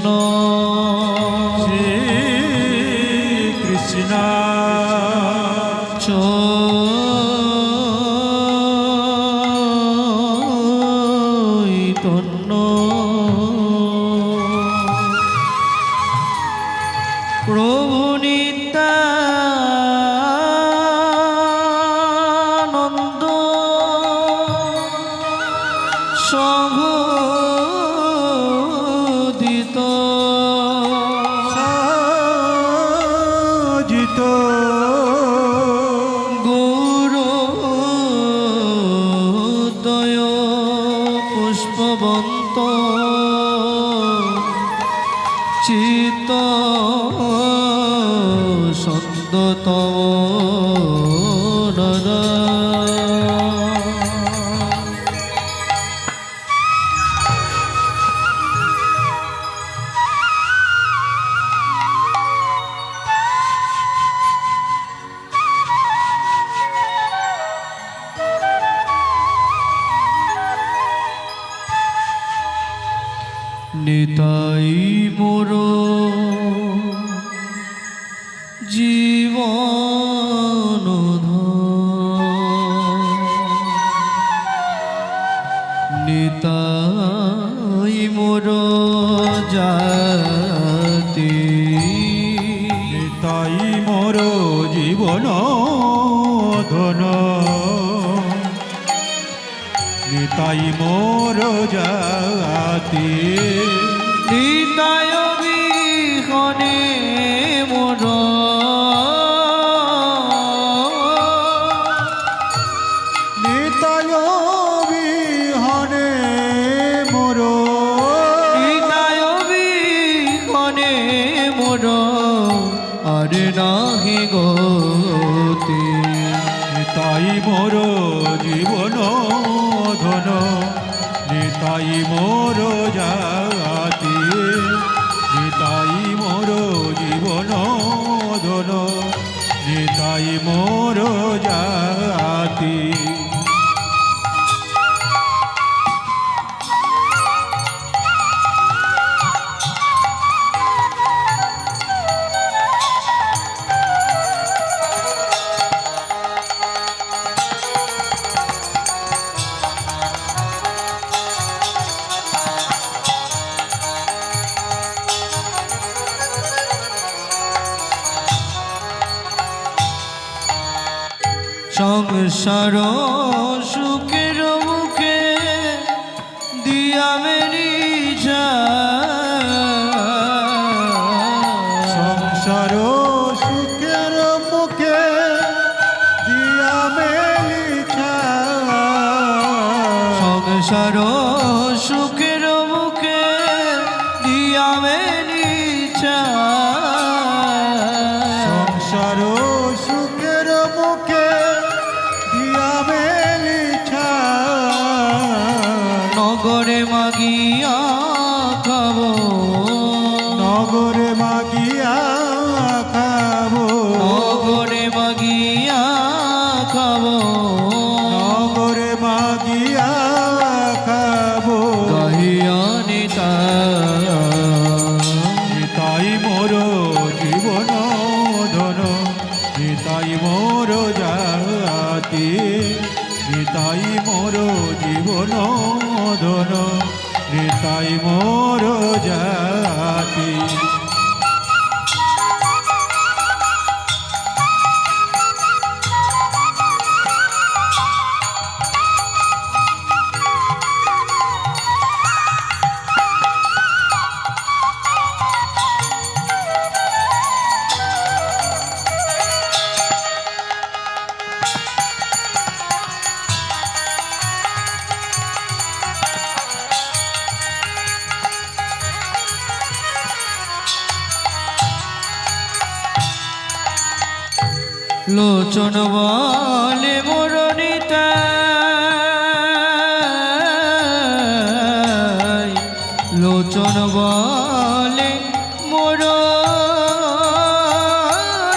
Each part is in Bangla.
কৃষ্ণ নিতাই মোর জীবন নিতাই মোর জাতি। নিতায় সরো নিতাই মোর জীবন ধন তাই মোর জাতি তাই মোর জীবন ধন তাই মোর লোচন বলে মরণিতা লোচন বলে মোর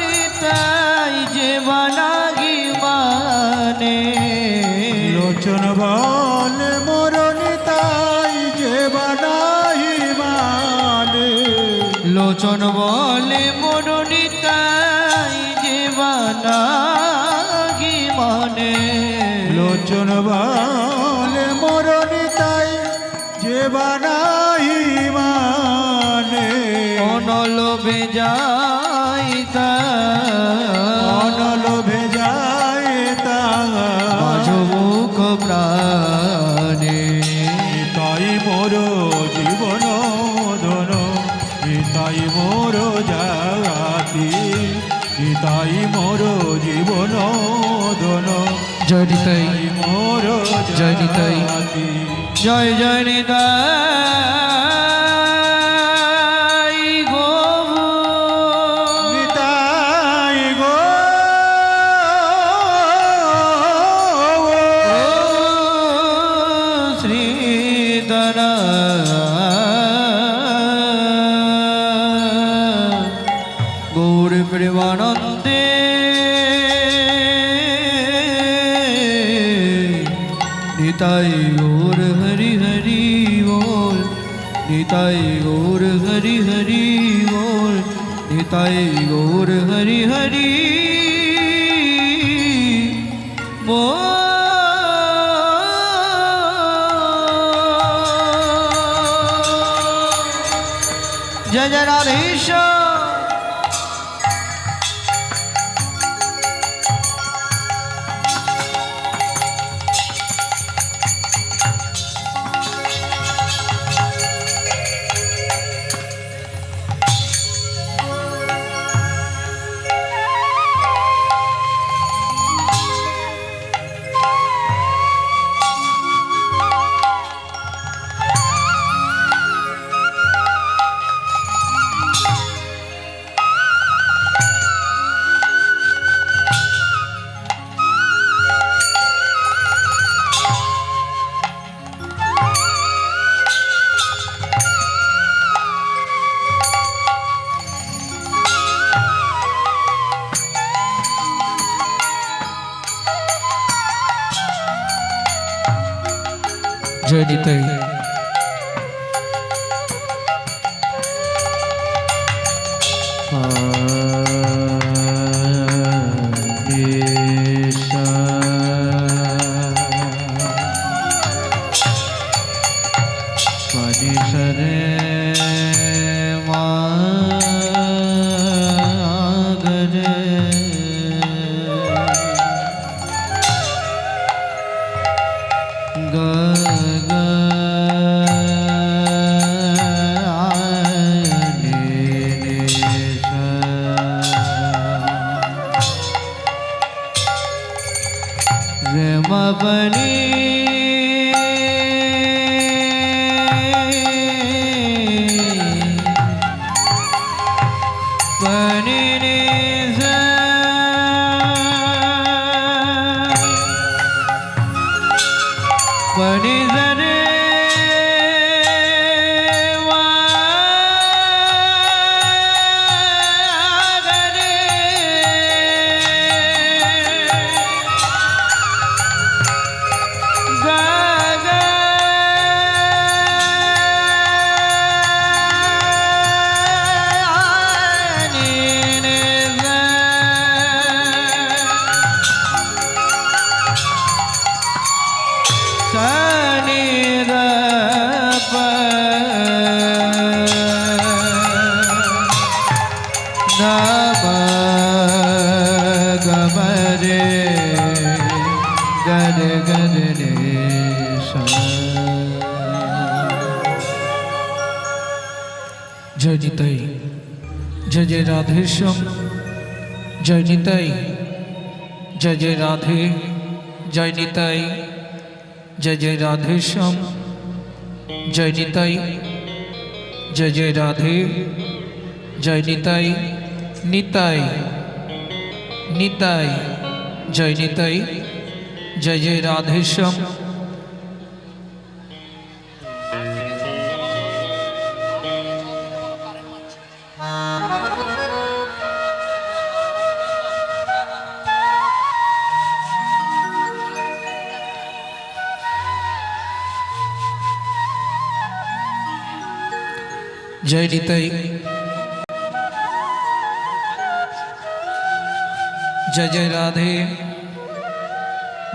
নিতাই যে বানাগি মানে লোচন বল মোর নিতাই যে বানাই মানে লোচন বলে মরণিতাই লোচন বলে মরণ তাই যে বানাই মানে। অনলোভে যাই জয় নিতাই জয় নিতাই। জয় জয় নিতাই हरि हरि ओर हरि हरि। 嗯 மவனே জয় জয় রাধে জয় নিতাই জয় জয় রাধেশ্যাম জয় নিতাই জয় জয় রাধে জয় নিতাই নিতাই নিতাই জয় নিতাই জয় জয় রাধেশ্যাম যায়নি তাই। জয় জয় রাধে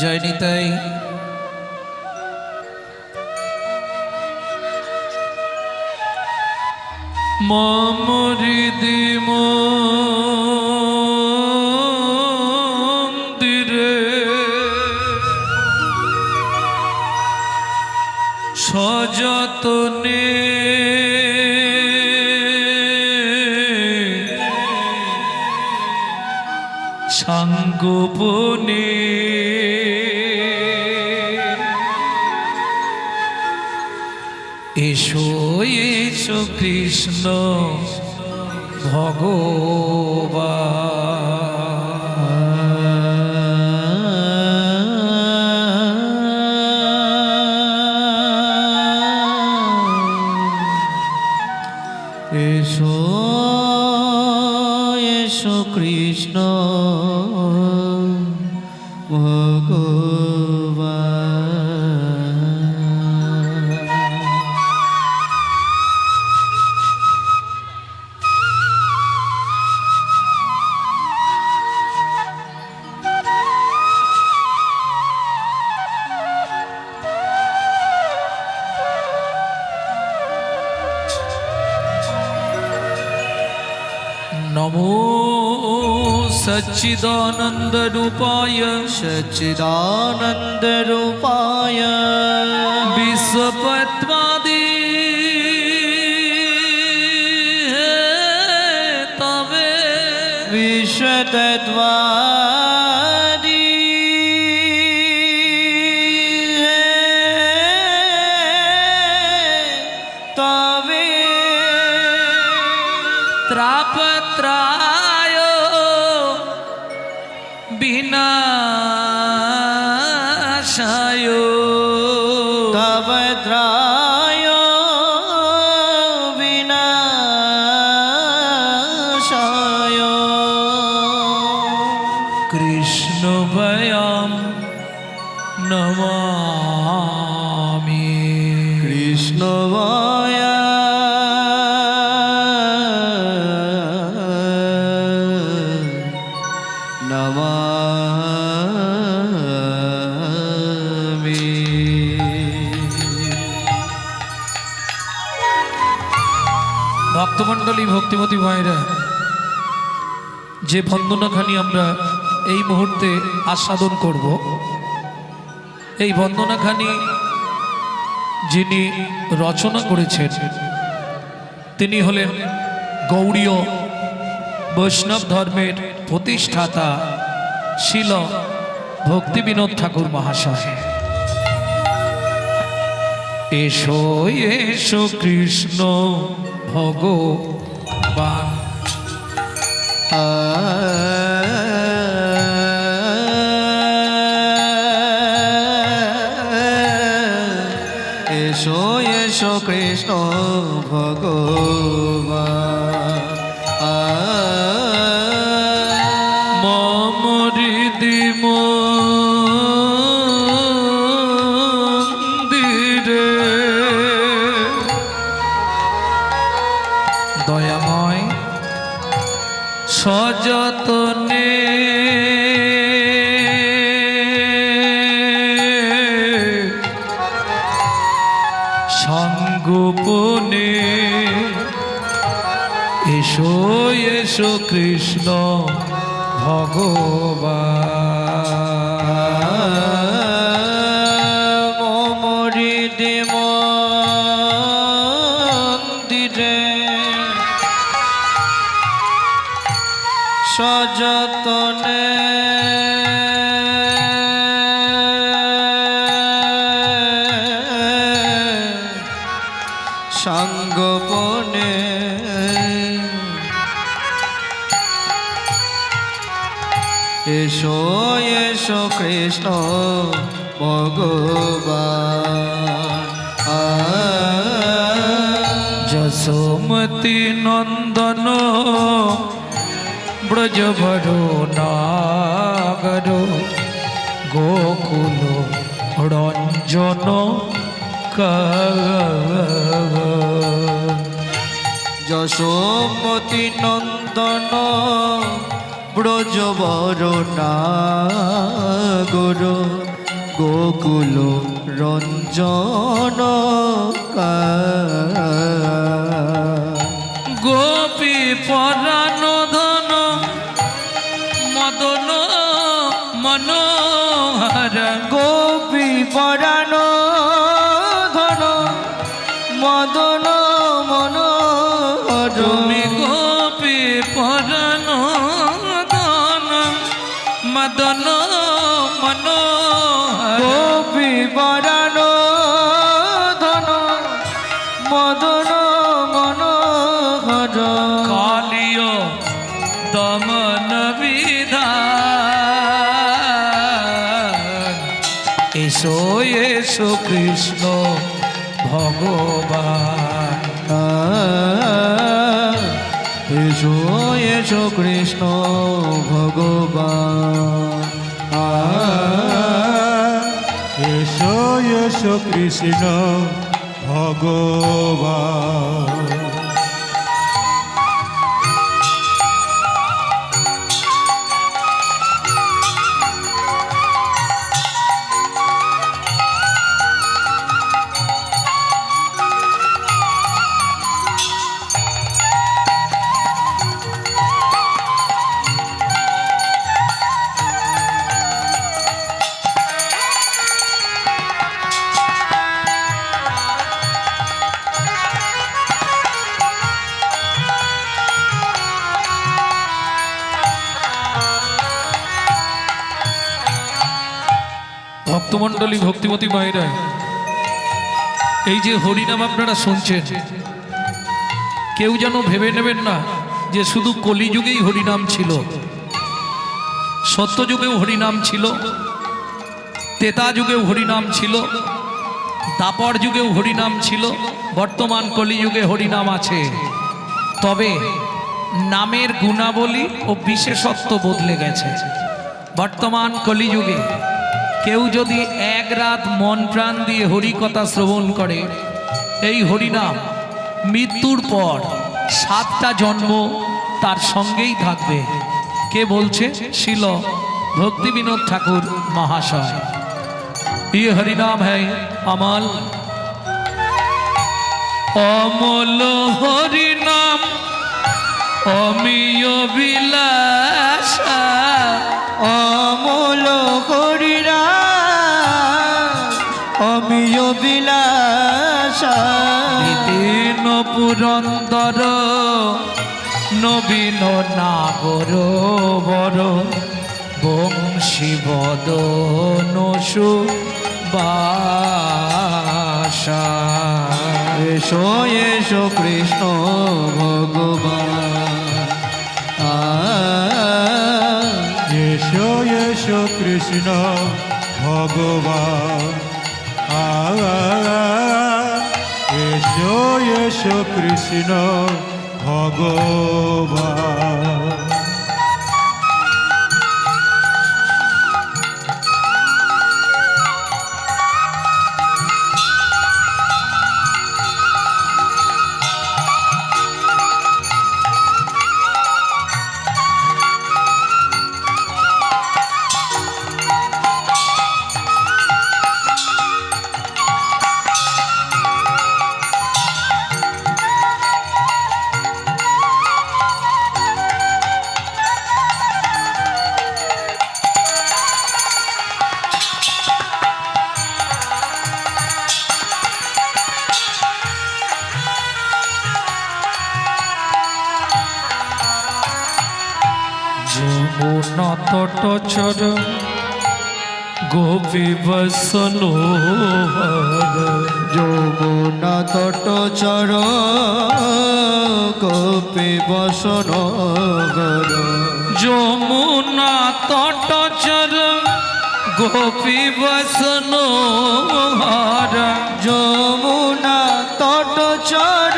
জয় নিতাই মম হৃদি এসো এসো কৃষ্ণ ভগবান। सच्चिदानन्दरूपाय सच्चिदानन्दरूपाय विश्वपत्वादि तवे। विश्वतत्वा त्रापत्रा ভক্তমণ্ডলী, ভক্তিমতী ভাইরা, যে বন্দনাখানি আমরা এই মুহূর্তে আস্বাদন করব, এই বন্দনাখানি যিনি রচনা করেছেন, তিনি হলেন গৌরীয় বৈষ্ণব ধর্মের প্রতিষ্ঠাতা ছিল ভক্তি বিনোদ ঠাকুর মহাশয়। এসো এসো কৃষ্ণ ভগবান। সযতনে সঙ্গোপনে এসো এসো কৃষ্ণ ভগবান। সঙ্গোপনে এসো এসো কৃষ্ণ ভগবান। যশোমতি নন্দন ব্রজভরো নাগর গোকুল রঞ্জন। যশোমতি নন্দন ব্রজ বরণাগর গোকুল রঞ্জন গোপী পরাণ ধন মদন মনোহর। গোপী এসো কৃষ্ণ ভগবান। এসো এসো কৃষ্ণ ভগবান। ভক্তমণ্ডলী ভক্তিমতী মায়েরা, এই যে হরিনাম আপনারা শুনছেন, কেউ যেন ভেবে নেবেন না যে শুধু কলিযুগেই হরিনাম ছিল, সত্যযুগেও হরিনাম ছিল তেতা যুগেও হরিনাম ছিল দাপর যুগেও হরিনাম ছিল, বর্তমান কলিযুগে হরিনাম আছে। তবে নামের গুণাবলী ও বিশেষত্ব বদলে গেছে। বর্তমান কলিযুগে কেউ যদি এক রাত মন প্রাণ দিয়ে হরিকথা শ্রবণ করে এই হরিনাম মৃত্যুর পর সাতটা জন্ম তার সঙ্গেই থাকবে কে বলছে শিল ভক্তি বিনোদ ঠাকুর মহাশয় ये हरिनाम है अमल অমল হরিনাম অমিয় বিলাস অমল হরিরা অমিয় বিলাসা পুরন্দর, নবীন নাগর, বর, বংশী বদনসু বাসা এসো কৃষ্ণ ভগবান। এসো এসো কৃষ্ণ ভগবান। এসো এসো কৃষ্ণ ভগবান। বসনো যমুনা তট চর গোপী বসন যমুনা তট চর গোপী বসনো যমুনা তট চর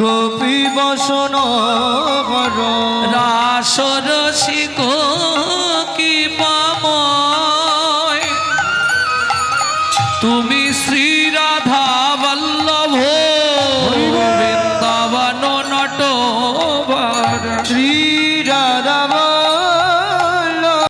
গোপী বসন গর রাসরসিক